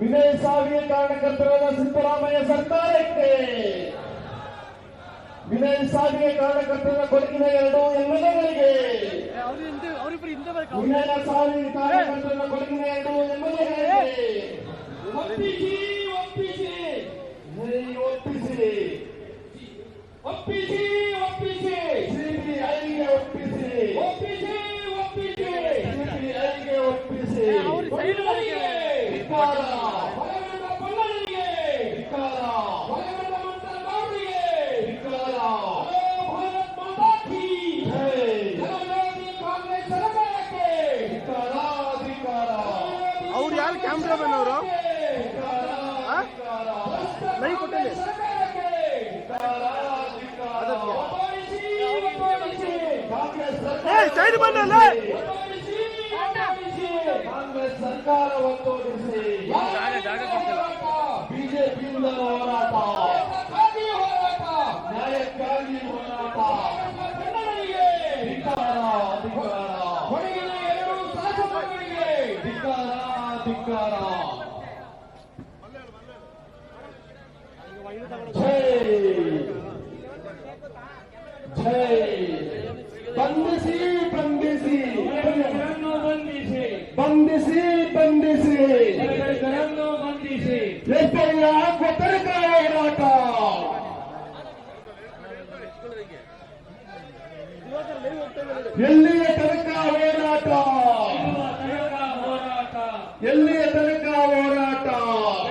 ವಿನಯ್ ಸಾವಿಗೆ ಕಾರಣಕರ್ತರಾದ ಸಿದ್ದರಾಮಯ್ಯ ಸರ್ಕಾರಕ್ಕೆ. ವಿನಯ ಸಾವಿಗೆ ಕಾರಣಕರ್ತರಾದ ಕೊಡಗಿನ ಎರಡು ಎಂಎಲ್ಎಗಳಿಗೆ. ವಿನಯ ಸಾವಿಗೆ ಕಾರಣಕರ್ತರಾದ ಕೊಡಗಿನ ಎರಡು ಎಂಎಲ್ಎಗಳಿಗೆ. ಒಪ್ಪಿಸಿ ಒಪ್ಪಿಸಿ. ಒಪ್ಪಿಸಿ. ಒಪ್ಪಿಸಿ ಒಪ್ಪಿಸಿ ಸಿಬಿಐಗೆ ಒಪ್ಪಿಸಿ ಒಪ್ಪಿಸಿ ಒಪ್ಪಿಸಿ ಸಿಬಿಐಗೆ ಒಪ್ಪಿಸಿ ಅವ್ರು ಸೈಡ್ ಒಳಗೆ. ಧಿಕ್ಕಾರ. ಹೊರಗಣ್ಣ ಪೊನ್ನನಿಗೆ ಧಿಕ್ಕಾರ. ಹೊರಗಣ್ಣ ಮಂತ್ರಗಾರರಿಗೆ ಧಿಕ್ಕಾರ. ಹಲೋ ಭಾರತ್ ಮಾತಾ ಕೀ ಜೈ. ಜನವಿರೋಧಿ ಕಾಂಗ್ರೆಸ್ ಸರ್ಕಾರಕ್ಕೆ ಧಿಕ್ಕಾರ, ಧಿಕ್ಕಾರ. ಅವ್ರು ಯಾರು ಕ್ಯಾಮ್ರಾಮನ್ ಅವರು. ಲೈ ಕೊಟ್ಟಲ್ಲಿ. ಒಪ್ಪಿಸಿ, ಒಪ್ಪಿಸಿ. ಕಾಂಗ್ರೆಸ್ ಸರ್ಕಾರ ಏ ಸೈಡ್ ಬನ್ನಲ್ಲ ಒಪ್ಪಿಸಿ, ಒಪ್ಪಿಸಿ. ಕಾಂಗ್ರೆಸ್ ಸರ್ಕಾರ ಒತ್ತೋಡಿಸಿ ಬಿಜೆಪಿಯಿಂದ ಹೋರಾಟ ನ್ಯಾಯಕ್ಕಾಗಿ ಹೋರಾಟ ಧಿಕ್ಕಾರ ಧಿಕ್ಕಾರ ಹೊರಗಿನ ಎರಡು ಶಾಸಕರಿಗೆ ಧಿಕ್ಕಾರ ಧಿಕ್ಕಾರ ಜೈ ಜೈ ಬಂಧಿಸಿ ಬಂಧಿಸಿ ಬಂಧಿಸಿ ಬಂಧಿಸಿ ಬಂಧಿಸಿ ಕರನ್ನು ಬಂಧಿಸಿ ಎಷ್ಟೆಲ್ಲ ಎಲ್ಲಿಯ ತನಕ ಹೋರಾಟ? ಎಲ್ಲಿಯ ತನಕ ಹೋರಾಟ?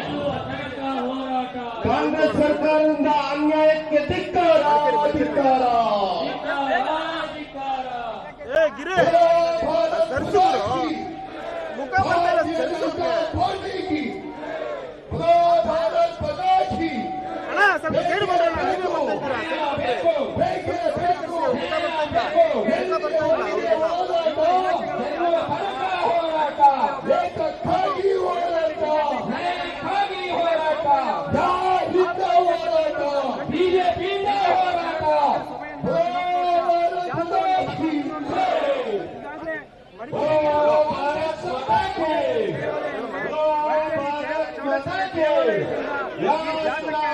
ಇರುವ ತನಕ ಹೋರಾಟ ಕಾಂಗ್ರೆಸ್ ಸರ್ಕಾರದಿಂದ ಅನ್ಯಾಯಕ್ಕೆ ಧಿಕ್ಕಾರ ಧಿಕ್ಕಾರ Obrigado.